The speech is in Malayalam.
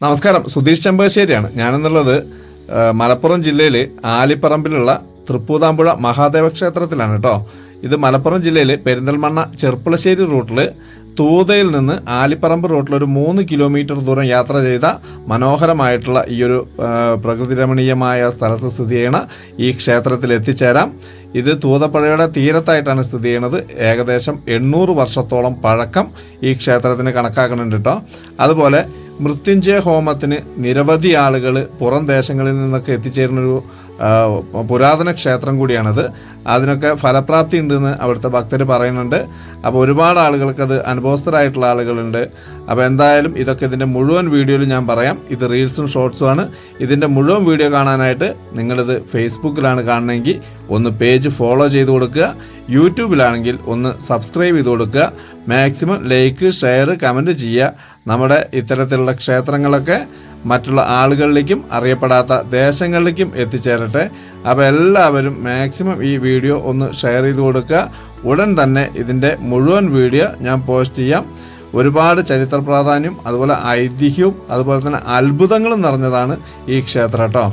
നമസ്കാരം. സുധീഷ് ചെമ്പശ്ശേരിയാണ് ഞാനെന്നുള്ളത് മലപ്പുറം ജില്ലയിലെ ആലിപ്പറമ്പിലുള്ള തൃപ്പൂതാമ്പുഴ മഹാദേവ ക്ഷേത്രത്തിലാണ് കേട്ടോ ഇത് മലപ്പുറം ജില്ലയിലെ പെരിന്തൽമണ്ണ ചെർപ്പളശ്ശേരി റൂട്ടിൽ തൂതയിൽ നിന്ന് ആലിപ്പറമ്പ് റൂട്ടിൽ ഒരു മൂന്ന് കിലോമീറ്റർ ദൂരം യാത്ര ചെയ്ത മനോഹരമായിട്ടുള്ള ഈ ഒരു പ്രകൃതി രമണീയമായ സ്ഥലത്ത് സ്ഥിതി ചെയ്യണ ഈ ക്ഷേത്രത്തിൽ എത്തിച്ചേരാം. ഇത് തൂതപ്പുഴയുടെ തീരത്തായിട്ടാണ് സ്ഥിതി ചെയ്യുന്നത് ഏകദേശം എണ്ണൂറ് വർഷത്തോളം പഴക്കം ഈ ക്ഷേത്രത്തിന് കണക്കാക്കുന്നുണ്ട് കേട്ടോ അതുപോലെ മൃത്യുഞ്ജയ ഹോമത്തിന് നിരവധി ആളുകൾ പുറം ദേശങ്ങളിൽ നിന്നൊക്കെ എത്തിച്ചേരുന്നൊരു പുരാതന ക്ഷേത്രം കൂടിയാണത്. അതിനൊക്കെ ഫലപ്രാപ്തി ഉണ്ടെന്ന് അവിടുത്തെ ഭക്തർ പറയുന്നുണ്ട്. അപ്പോൾ ഒരുപാട് ആളുകൾക്കത് അനുഭവസ്ഥരായിട്ടുള്ള ആളുകളുണ്ട്. അപ്പോൾ എന്തായാലും ഇതൊക്കെ ഇതിന്റെ മുഴുവൻ വീഡിയോയിൽ ഞാൻ പറയാം. ഇത് റീൽസും ഷോർട്സും ആണ്. ഇതിന്റെ മുഴുവൻ വീഡിയോ കാണാനായിട്ട് നിങ്ങളിത് ഫേസ്ബുക്കിലാണ് കാണണമെങ്കിൽ ഒന്ന് പേജ് ഫോളോ ചെയ്ത് കൊടുക്കുക. യൂട്യൂബിലാണെങ്കിൽ ഒന്ന് സബ്സ്ക്രൈബ് ചെയ്ത് കൊടുക്കുക. മാക്സിമം ലൈക്ക് ഷെയർ കമന്റ് ചെയ്യുക. നമ്മുടെ ഇത്തരത്തിലുള്ള ക്ഷേത്രങ്ങളൊക്കെ മറ്റുള്ള ആളുകളിലേക്കും അറിയപ്പെടാത്ത ദേശങ്ങളിലേക്കും എത്തിച്ചേരട്ടെ. അപ്പോൾ എല്ലാവരും മാക്സിമം ഈ വീഡിയോ ഒന്ന് ഷെയർ ചെയ്ത് കൊടുക്കുക. ഉടൻ തന്നെ ഇതിന്റെ മുഴുവൻ വീഡിയോ ഞാൻ പോസ്റ്റ് ചെയ്യാം. ഒരുപാട് ചരിത്ര പ്രാധാന്യം അതുപോലെ ഐതിഹ്യവും അതുപോലെ തന്നെ അത്ഭുതങ്ങളും നിറഞ്ഞതാണ് ഈ ക്ഷേത്രം കേട്ടോ.